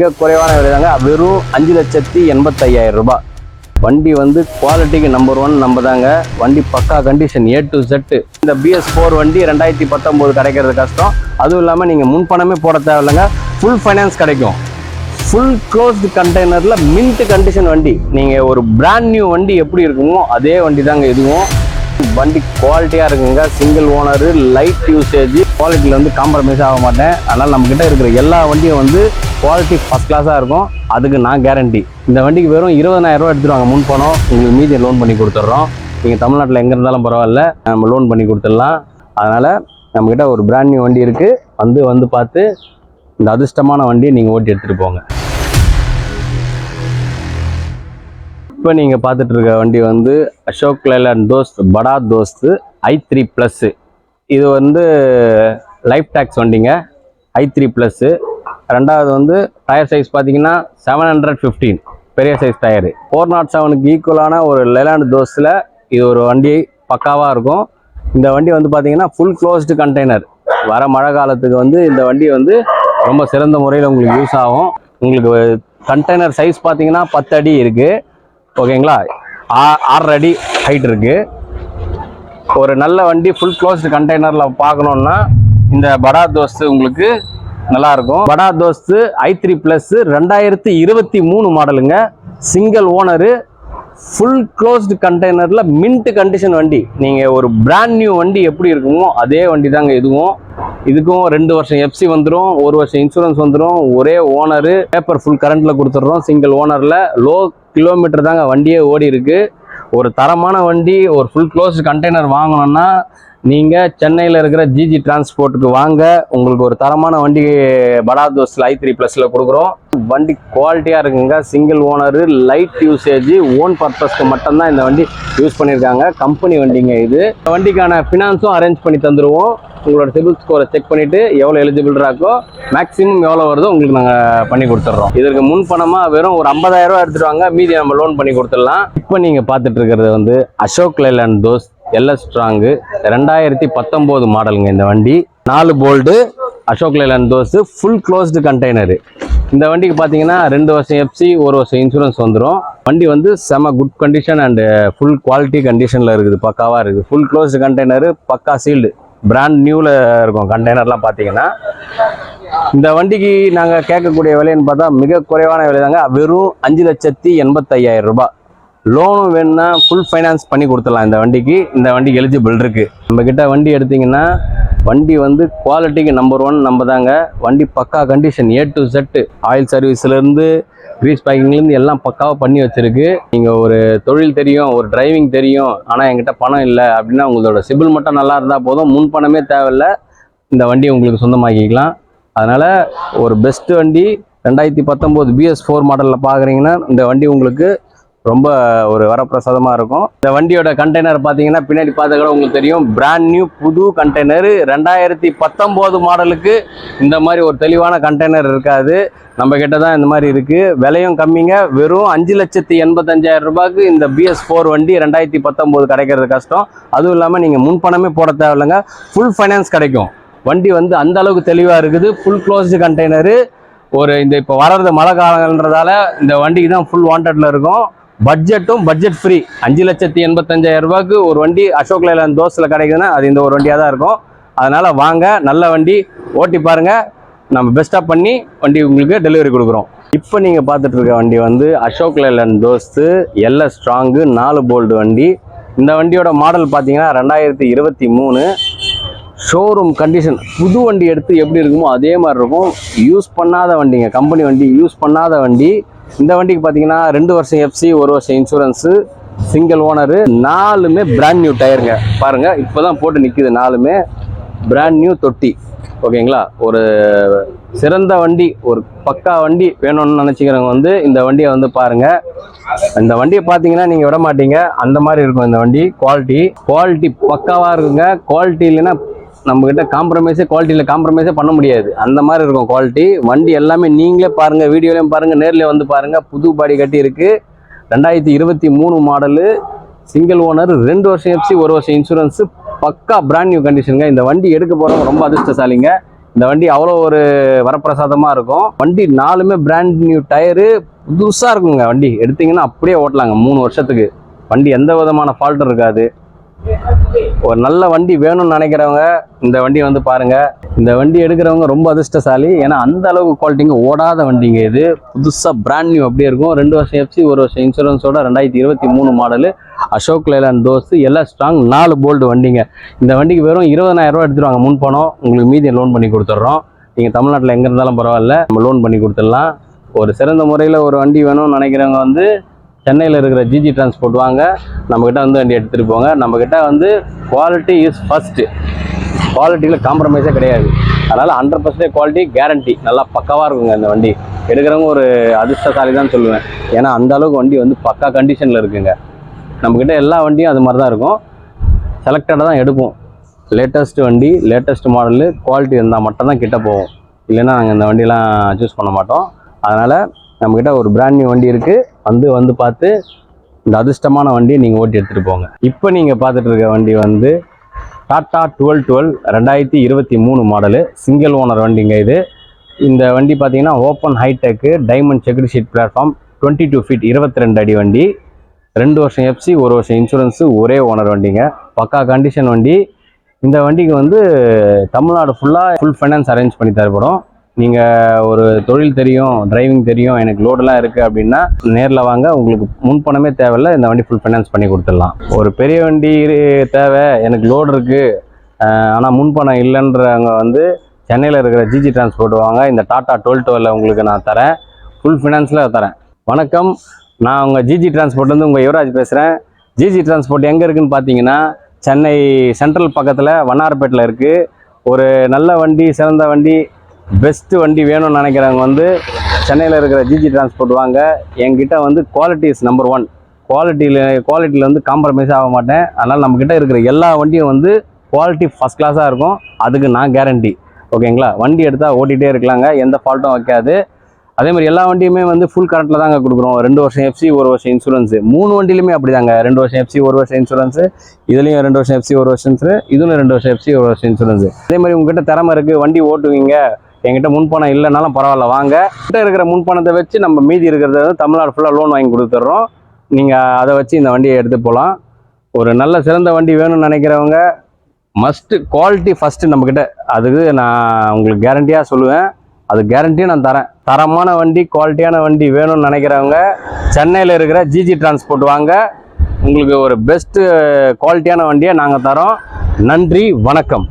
மிக குறைவான விலை தாங்க வெறும் அஞ்சு லட்சத்தி எண்பத்தையாயிரம் ரூபாய். வண்டி வந்து குவாலிட்டிக்கு நம்பர் ஒன் நம்ம தாங்க வண்டி பக்கா கண்டிஷன் ஏ டு செட்டு இந்த பிஎஸ் ஃபோர் வண்டி ரெண்டாயிரத்தி பத்தொம்போது கிடைக்கிறது கஷ்டம். அதுவும் இல்லாமல் நீங்கள் முன்பணமே போட தேவையில்லைங்க. ஃபுல் ஃபைனான்ஸ் கிடைக்கும். ஃபுல் க்ளோஸ்டு கண்டெய்னரில் மின்ட் கண்டிஷன் வண்டி. நீங்கள் ஒரு பிராண்ட் நியூ வண்டி எப்படி இருக்குமோ அதே வண்டி தாங்க இதுவும். வண்டி குவாலிட்டியாக இருக்குங்க. சிங்கிள் ஓனரு லைட் யூசேஜ் குவாலிட்டியில் வந்து காம்ப்ரமைஸ் ஆக மாட்டேன். அதனால் நம்மக்கிட்ட இருக்கிற எல்லா வண்டியும் வந்து குவாலிட்டி ஃபஸ்ட் கிளாஸாக இருக்கும். அதுக்கு நான் கேரண்டி இந்த வண்டிக்கு வெறும் இருபதாயிரம் ரூபா எடுத்துருவாங்க முன் பணம் உங்களுக்கு மீதி லோன் பண்ணி கொடுத்துட்றோம். நீங்கள் தமிழ்நாட்டில் எங்கே இருந்தாலும் பரவாயில்ல நம்ம லோன் பண்ணி கொடுத்துடலாம். அதனால் நம்மக்கிட்ட ஒரு பிராண்ட் நியூ வண்டி இருக்குது வந்து வந்து பார்த்து இந்த அதிர்ஷ்டமான வண்டியை நீங்கள் ஓட்டி எடுத்துகிட்டு போங்க. இப்போ நீங்கள் பார்த்துட்டு இருக்க வண்டி வந்து அசோக் லேலன் தோஸ்த் படா தோஸ்து ஐ த்ரீ ப்ளஸ்ஸு இது வந்து லைஃப் டேக்ஸ் வண்டிங்க. ஐ த்ரீ ப்ளஸ்ஸு ரெண்டாவது வந்து டயர் சைஸ் பார்த்தீங்கன்னா செவன் ஹண்ட்ரட் ஃபிஃப்டீன் பெரிய சைஸ் டயரு ஃபோர் நாட் செவனுக்கு ஈக்குவலான ஒரு லெலாண்ட் தோஸ்தில் இது ஒரு வண்டி பக்காவாக இருக்கும். இந்த வண்டி வந்து பார்த்தீங்கன்னா ஃபுல் க்ளோஸ்டு கண்டெய்னர் வர மழை காலத்துக்கு வந்து இந்த வண்டி வந்து ரொம்ப சிறந்த முறையில் உங்களுக்கு யூஸ் ஆகும். உங்களுக்கு கண்டெய்னர் சைஸ் பார்த்தீங்கன்னா பத்து அடி இருக்குது ஓகேங்களா ஆ- ஆறரை அடி ஹைட் இருக்குது ஒரு நல்ல வண்டி ஃபுல் க்ளோஸ்டு கண்டெய்னரில் பார்க்கணுன்னா இந்த படா தோஸ்து உங்களுக்கு நல்லா இருக்கும் படா தோஸ்து ஐ த்ரீ ப்ளஸ் ரெண்டாயிரத்தி இருபத்தி மூணு மாடலுங்க. சிங்கிள் ஓனரு ஃபுல் க்ளோஸ்டு கண்டெய்னரில் மின்ட் கண்டிஷன் வண்டி. நீங்கள் ஒரு பிராண்ட் நியூ வண்டி எப்படி இருக்குமோ அதே வண்டி தாங்க இதுவும். இதுக்கும் ரெண்டு வருஷம் எஃப்சி வந்துடும் ஒரு வருஷம் இன்சூரன்ஸ் வந்துடும் ஒரே ஓனரு பேப்பர் ஃபுல் கரண்ட்டில் கொடுத்துட்றோம். சிங்கிள் ஓனரில் லோ கிலோமீட்டர் தாங்க வண்டியே ஓடி இருக்கு ஒரு தரமான வண்டி ஒரு ஃபுல் க்ளோஸ்டு கண்டெய்னர் வாங்கணும்னா நீங்கள் சென்னையில் இருக்கிற ஜிஜி டிரான்ஸ்போர்ட்டுக்கு வாங்க. உங்களுக்கு ஒரு தரமான வண்டி படாதோஸில் ஐ த்ரீ ப்ளஸில் கொடுக்குறோம். வண்டி குவாலிட்டியாக இருக்குங்க. Single owner light usage own பர்பஸ்க்கு மட்டும்தான் இந்த வண்டி யூஸ் பண்ணியிருக்காங்க கம்பெனி வண்டிங்க இது. வண்டிக்கான ஃபினான்ஸும் அரேஞ்ச் பண்ணி தந்துடுவோம் உங்களோட சிபில் ஸ்கோரை செக் பண்ணிவிட்டு எவ்வளோ எலிஜிபிள் இருக்கோ மேக்ஸிமம் எவ்வளோ வருதோ உங்களுக்கு நாங்கள் பண்ணி கொடுத்துட்றோம் இதற்கு முன் பணமாக வெறும் ஒரு 50000 ரூபா வாங்க. மீதி நம்ம லோன் பண்ணி கொடுத்துடலாம். இப்போ நீங்கள் பார்த்துட்டு இருக்கிறது வந்து அசோக் லேலண்ட் தோஸ் எல்எஸ் ஸ்ட்ராங்கு. ரெண்டாயிரத்தி பத்தொம்போது மாடலுங்க இந்த வண்டி. நாலு bolt Ashok Leyland Dost full closed container இந்த வண்டிக்கு பார்த்தீங்கன்னா ரெண்டு வருஷம் எஃப்சி ஒரு வருஷம் இன்சூரன்ஸ் வந்துடும் வண்டி வந்து செம good condition and full quality கண்டிஷனில் இருக்குது பக்காவாக இருக்குது. ஃபுல் க்ளோஸ்டு கண்டெய்னரு பக்கா சீல்டு பிராண்ட் நியூவில் இருக்கும் கண்டெய்னர்லாம் பார்த்தீங்கன்னா இந்த வண்டிக்கு நாங்கள் கேட்கக்கூடிய விலைன்னு பார்த்தா மிக குறைவான விலை தாங்க வெறும் அஞ்சு லட்சத்தி எண்பத்தையாயிரம் ரூபாய். லோனும் வேணும்னா ஃபுல் ஃபைனான்ஸ் பண்ணி கொடுத்துடலாம் இந்த வண்டிக்கு. இந்த வண்டிக்கு எலிஜிபிள் இருக்குது நம்மக்கிட்ட வண்டி எடுத்திங்கன்னா வண்டி வந்து குவாலிட்டிக்கு நம்பர் ஒன் நம்ம தாங்க. வண்டி பக்கா condition A to Z oil சர்வீஸ்லேருந்து grease பேக்கிங்லேருந்து எல்லாம் பக்காவாக பண்ணி வச்சுருக்கு. நீங்கள் ஒரு தொழில் தெரியும் ஒரு டிரைவிங் தெரியும் ஆனால் என்கிட்ட பணம் இல்லை அப்படின்னா உங்களோட சிபில் மட்டும் நல்லா இருந்தால் போதும். முன் பணமே தேவையில்ல. இந்த வண்டியை உங்களுக்கு சொந்தமாக்கிக்கலாம். அதனால் ஒரு பெஸ்ட் வண்டி ரெண்டாயிரத்தி பத்தொம்போது பிஎஸ் ஃபோர் மாடலில் பார்க்குறீங்கன்னா இந்த வண்டி உங்களுக்கு ரொம்ப ஒரு வரப்பிரசாதமாக இருக்கும். இந்த வண்டியோட கண்டெய்னர் பார்த்தீங்கன்னா பின்னாடி பார்த்த கூட உங்களுக்கு தெரியும். பிராண்ட் நியூ புது கண்டெய்னர் ரெண்டாயிரத்தி பத்தொம்போது மாடலுக்கு இந்த மாதிரி ஒரு தெளிவான கண்டெய்னர் இருக்காது. நம்ம கிட்ட தான் இந்த மாதிரி இருக்குது விலையும் கம்மிங்க. வெறும் அஞ்சு லட்சத்தி எண்பத்தஞ்சாயிரம் ரூபாய்க்கு இந்த பிஎஸ் ஃபோர் வண்டி ரெண்டாயிரத்தி பத்தொம்போது கிடைக்கிறது கஷ்டம். அதுவும் இல்லாமல் நீங்கள் முன்பணமே போட தேவையில்லைங்க. ஃபுல் ஃபைனான்ஸ் கிடைக்கும். வண்டி வந்து அந்த அளவுக்கு தெளிவாக இருக்குது. ஃபுல் க்ளோஸ்டு கண்டெய்னரு ஒரு இந்த இப்போ வர்றது மழை காலங்கள்ன்றதால இந்த வண்டிக்கு தான் ஃபுல் வாண்டட்ல இருக்கும். பட்ஜெட்டும் பட்ஜெட் ஃப்ரீ அஞ்சு லட்சத்தி எண்பத்தஞ்சாயிரம் ரூபாய்க்கு ஒரு வண்டி அசோக் லேலன் தோசில் கிடைக்குதுன்னா அது இந்த ஒரு வண்டியாக தான் இருக்கும். அதனால் வாங்க நல்ல வண்டி. ஓட்டி பாருங்க. நம்ம பெஸ்ட்டாக பண்ணி வண்டி உங்களுக்கு டெலிவரி கொடுக்குறோம். இப்போ நீங்கள் பார்த்துட்டு இருக்க வண்டி வந்து அசோக் லேலன் தோஸ்து எல்ல ஸ்ட்ராங்கு நாலு போல்டு வண்டி. இந்த வண்டியோட மாடல் பார்த்தீங்கன்னா ரெண்டாயிரத்தி இருபத்தி மூணு. ஷோரூம் கண்டிஷன் புது வண்டி எடுத்து எப்படி இருக்குமோ அதே மாதிரி இருக்கும். யூஸ் பண்ணாத வண்டிங்க. கம்பெனி வண்டி யூஸ் பண்ணாத வண்டி. இந்த வண்டிக்கு பார்த்தீங்கன்னா ரெண்டு வருஷம் எஃப்சி ஒரு வருஷம் இன்சூரன்ஸு சிங்கிள் ஓனரு நாலுமே பிராண்ட் நியூ டயருங்க பாருங்கள் இப்போ தான் போட்டு நிற்கிது நாலுமே பிராண்ட் நியூ தொட்டி. ஓகேங்களா? ஒரு சிறந்த வண்டி ஒரு பக்கா வண்டி வேணும்னு நினச்சிக்கிறவங்க வந்து இந்த வண்டியை வந்து பாருங்கள் இந்த வண்டியை பார்த்தீங்கன்னா நீங்கள் விட மாட்டீங்க. அந்த மாதிரி இருக்கும் இந்த வண்டி குவாலிட்டி குவாலிட்டி பக்காவாக இருக்குங்க. குவாலிட்டி இல்லைன்னா நம்மக்கிட்ட காம்ப்ரமைஸே குவாலிட்டியில் காம்ப்ரமைஸே பண்ண முடியாது. அந்த மாதிரி இருக்கும் குவாலிட்டி வண்டி எல்லாமே நீங்களே பாருங்கள் வீடியோலையும் பாருங்கள் நேரில் வந்து பாருங்கள் புது பாடி கட்டி இருக்குது ரெண்டாயிரத்தி இருபத்தி மூணு மாடலு சிங்கிள் ஓனர் ரெண்டு வருஷம் எஃப்சி ஒரு வருஷம் இன்சூரன்ஸு பக்கா பிராண்ட் நியூ கண்டிஷனுங்க இந்த வண்டி எடுக்க போகிறவங்க ரொம்ப அதிர்ஷ்டசாலிங்க. இந்த வண்டி அவ்வளோ ஒரு வரப்பிரசாதமாக இருக்கும். வண்டி நாலுமே பிராண்ட் நியூ டயரு புதுசாக இருக்குங்க வண்டி. எடுத்திங்கன்னா அப்படியே ஓட்டலாங்க மூணு வருஷத்துக்கு. வண்டி எந்த விதமான ஃபால்ட்டும் இருக்காது. ஒரு நல்ல வண்டி வேணும்னு நினைக்கிறவங்க இந்த வண்டி வந்து பாருங்க. இந்த வண்டி எடுக்கிறவங்க ரொம்ப அதிர்ஷ்டசாலி. ஏன்னா அந்த அளவுக்கு குவாலிட்டிங்க ஓடாத வண்டிங்க இது. புதுசாக பிராண்ட் நியூ அப்படியே இருக்கும். ரெண்டு வருஷம் எஃப்சி ஒரு வருஷம் இன்சூரன்ஸோட ரெண்டாயிரத்தி இருபத்தி மூணு மாடலு அசோக் லேலாண்ட் தோஸ் எல்லாம் ஸ்ட்ராங் நாலு போல்டு வண்டிங்க. இந்த வண்டிக்கு வெறும் இருபதாயிரம் ரூபா எடுத்துருவாங்க முன் பணம். உங்களுக்கு மீதி லோன் பண்ணி கொடுத்துட்றோம். நீங்கள் தமிழ்நாட்டில் எங்கே இருந்தாலும் பரவாயில்ல. நம்ம லோன் பண்ணி கொடுத்துடலாம். ஒரு சிறந்த முறையில் ஒரு வண்டி வேணும்னு நினைக்கிறவங்க வந்து சென்னையில் இருக்கிற ஜிஜி டிரான்ஸ்போர்ட் வாங்க. நம்மக்கிட்ட வந்து வண்டி எடுத்துகிட்டு போங்க. நம்மக்கிட்ட வந்து குவாலிட்டி இஸ் ஃபஸ்ட்டு குவாலிட்டியில் காம்ப்ரமைஸே கிடையாது. அதனால் ஹண்ட்ரட் பர்சன்டேஜ் குவாலிட்டி கேரண்டி நல்லா பக்காவாக இருக்குங்க இந்த வண்டி. எடுக்கிறவங்க ஒரு அதிர்ஷ்டசாலி தான் சொல்லுவேன். ஏன்னா அந்த அளவுக்கு வண்டி வந்து பக்கா கண்டிஷனில் இருக்குங்க. நம்மக்கிட்ட எல்லா வண்டியும் அது மாதிரி தான் இருக்கும் செலக்டடாக தான் எடுப்போம். லேட்டஸ்ட் வண்டி லேட்டஸ்ட் மாடலு குவாலிட்டி இருந்தால் மட்டும்தான் கிட்ட போவோம் இல்லைன்னா நாங்கள் இந்த வண்டியெலாம் சூஸ் பண்ண மாட்டோம். அதனால் நம்மக்கிட்ட ஒரு பிராண்ட் நியூ வண்டி இருக்குது வந்து வந்து பார்த்து இந்த அதிர்ஷ்டமான வண்டியை நீங்கள் ஓட்டி எடுத்துகிட்டு போங்க. இப்போ நீங்கள் பார்த்துட்டு இருக்க வண்டி வந்து டாட்டா டுவெல் டுவெல் ரெண்டாயிரத்தி இருபத்தி மூணு மாடலு சிங்கிள் ஓனர் வண்டிங்க இது. இந்த வண்டி பார்த்தீங்கன்னா open hi-tech diamond செக்ரி sheet platform twenty two feet இருபத்தி ரெண்டு அடி வண்டி. ரெண்டு வருஷம் எஃப்சி ஒரு வருஷம் இன்சூரன்ஸு ஒரே ஓனர் வண்டிங்க. பக்கா கண்டிஷன் வண்டி. இந்த வண்டிக்கு வந்து தமிழ்நாடு ஃபுல்லாக ஃபுல் ஃபைனான்ஸ் அரேஞ்ச் பண்ணி தரப்படும். நீங்கள் ஒரு தொழில் தெரியும் டிரைவிங் தெரியும் எனக்கு லோடெல்லாம் இருக்குது அப்படின்னா நேரில் வாங்க உங்களுக்கு முன்பணமே தேவையில்ல இந்த வண்டி ஃபுல் ஃபைனான்ஸ் பண்ணி கொடுத்துடலாம். ஒரு பெரிய வண்டி தேவை எனக்கு லோடு இருக்குது ஆனால் முன்பணம் இல்லைன்றவங்க வந்து சென்னையில் இருக்கிற ஜிஜி டிரான்ஸ்போர்ட் வாங்க இந்த டாட்டா டுவெல் டுவெல்ல உங்களுக்கு நான் தரேன். ஃபுல் ஃபினான்ஸில் தரேன். வணக்கம் நான் உங்கள் ஜிஜி டிரான்ஸ்போர்ட்லேருந்து உங்கள் யுவராஜ் பேசுகிறேன் ஜிஜி டிரான்ஸ்போர்ட் எங்கே இருக்குன்னு பார்த்தீங்கன்னா சென்னை சென்ட்ரல் பக்கத்தில் வண்ணாரப்பேட்டில் இருக்குது ஒரு நல்ல வண்டி சிறந்த வண்டி பெஸ்ட்டு வண்டி வேணும்னு நினைக்கிறவங்க வந்து சென்னையில் இருக்கிற ஜிஜி டிரான்ஸ்போர்ட் வாங்க. என்கிட்ட வந்து குவாலிட்டி இஸ் நம்பர் ஒன் குவாலிட்டியில் குவாலிட்டியில் வந்து காம்ப்ரமைஸ் ஆக மாட்டேன். அதனால் நம்மக்கிட்ட இருக்கிற எல்லா வண்டியும் வந்து குவாலிட்டி ஃபஸ்ட் கிளாஸாக இருக்கும். அதுக்கு நான் கேரண்டி ஓகேங்களா வண்டி எடுத்தால் ஓட்டிகிட்டே இருக்கலாங்க. எந்த ஃபால்ட்டும் வைக்காது. அதே மாதிரி எல்லா வண்டியுமே வந்து ஃபுல் கரண்ட்டில் தாங்க கொடுக்குறோம். ரெண்டு வருஷம் எஃப்சி ஒரு வருஷம் இன்சூரன்ஸ் மூணு வண்டியிலுமே அப்படி தாங்க ரெண்டு வருஷம் எஃப்சி ஒரு வருஷம் இன்சூரன்ஸ் இதுலேயும் ரெண்டு வருஷம் எஃப்சி ஒரு வருஷம் இன்சூரன்ஸ் இதுலையும் ரெண்டு வருஷம் எஃப்சி ஒரு வருஷம் இன்சூரன்ஸ் அதே மாதிரி உங்ககிட்ட திறமை இருக்குது வண்டி ஓட்டுவீங்க. என்கிட்ட முன்பணம் இல்லைனாலும் பரவாயில்ல வாங்க. கிட்ட இருக்கிற முன்பணத்தை வச்சு நம்ம மீதி இருக்கிறத வந்து தமிழ்நாடு ஃபுல்லாக லோன் வாங்கி கொடுத்துட்றோம். நீங்கள் அதை வச்சு இந்த வண்டியை எடுத்து போகலாம் ஒரு நல்ல சிறந்த வண்டி வேணும்னு நினைக்கிறவங்க மஸ்ட்டு குவாலிட்டி ஃபஸ்ட்டு நம்மக்கிட்ட அதுக்கு நான் உங்களுக்கு கேரண்டியாக சொல்லுவேன். அது கேரண்டியும் நான் தரேன். தரமான வண்டி குவாலிட்டியான வண்டி வேணும்னு நினைக்கிறவங்க சென்னையில் இருக்கிற ஜிஜி டிரான்ஸ்போர்ட் வாங்க. உங்களுக்கு ஒரு பெஸ்ட்டு குவாலிட்டியான வண்டியை நாங்கள் தரோம். நன்றி வணக்கம்.